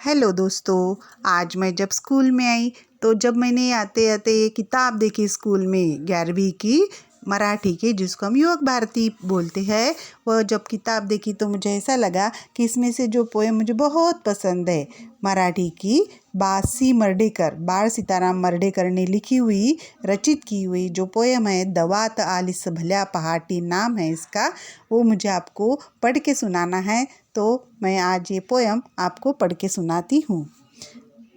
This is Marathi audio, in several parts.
हेलो दोस्तों, आज मैं जब स्कूल में आई तो जब मैंने आते आते ये किताब देखी स्कूल में ग्यारहवीं की, मराठी की, जिसको हम युवक भारती बोलते हैं वह जब किताब देखी तो मुझे ऐसा लगा कि इसमें से जो पोएम मुझे बहुत पसंद है, मराठी की, बासी मर्डेकर बाळ सीताराम मर्डेकर ने लिखी हुई, रचित की हुई जो पोएम है, दवात आलिस भल्या पहाटी नाम है इसका, वो मुझे आपको पढ़ के सुनाना है। तो मैं आज ये पोयम आपको पढ़ के सुनाती हूँ।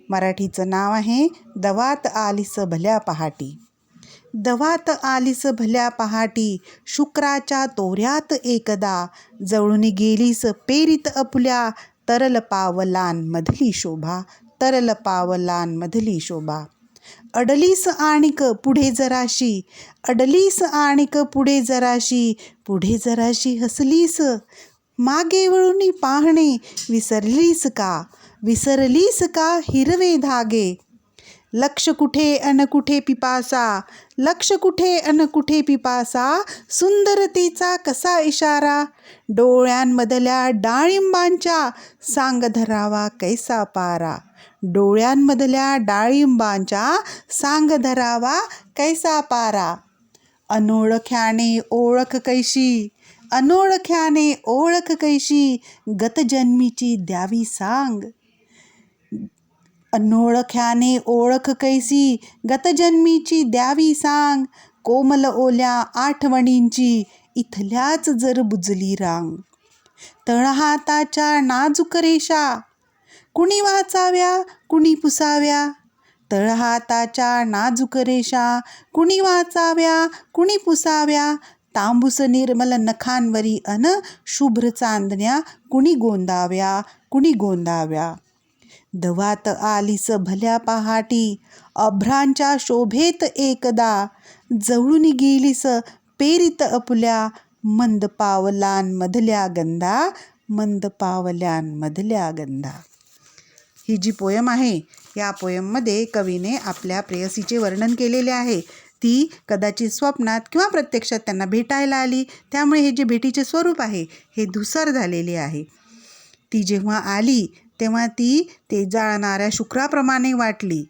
मराठीचं नाव आहे दवात आलिस भल्या पहाटी. दवात आलिस भल्या पहाटी शुक्राच्या तोऱ्यात एकदा जवळून गेलीस पेरीत अपुल्या तरल पावलान मधली शोभा तरल पावलान मधली शोभा. अडलीस आणिक पुढे जराशी अडलीस आणिक पुढे जराशी पुढे जराशी हसलीस मागे वळून पाहणे विसरलीस का? विसरलीस का हिरवे धागे? लक्ष कुठे अन कुठे पिपासा? लक्ष कुठे अन कुठे पिपासा? सुंदरतेचा कसा इशारा? डोळ्यांमधल्या डाळिंबांच्या सांग धरावा कैसा पारा? डोळ्यांमधल्या डाळिंबांच्या सांग धरावा कैसा पारा? अनोळख्याने ओळख कैशी? अनोळख्याने ओळख कैशी गतजन्मीची द्यावी सांग. अनोळख्याने ओळख कैसी गतजन्मीची द्यावी सांग. कोमल ओल्या आठवणींची इथल्याच जर बुजली रांग. तळहाताच्या नाजूक रेषा कुणी वाचाव्या कुणी पुसाव्या? तळहाताच्या नाजूक रेषा कुणी वाचाव्या कुणी पुसाव्या? तांबूस निर्मल नखांवरी अन शुभ्र चांदण्या कुणी गोंदाव्या कुणी गोंदाव्या दवात आलीस भल्या पहाटी अभ्रांच्या शोभेत एकदा जवळून गेलीस पेरीत अपुल्या मंद पावलांमधल्या गंधा मंद पावल्यांमधल्या गंधा ही जी पोयम आहे. या पोयममध्ये कवीने आपल्या प्रेयसीचे वर्णन केलेले आहे. ती कदाचित स्वप्नात किंवा प्रत्यक्षात त्यांना भेटायला आली. त्यामुळे हे जे भेटीचे स्वरूप आहे हे धुसर झालेले आहे. ती जेव्हा आली तेव्हा ती ते जाळणाऱ्या शुक्राप्रमाणे वाटली.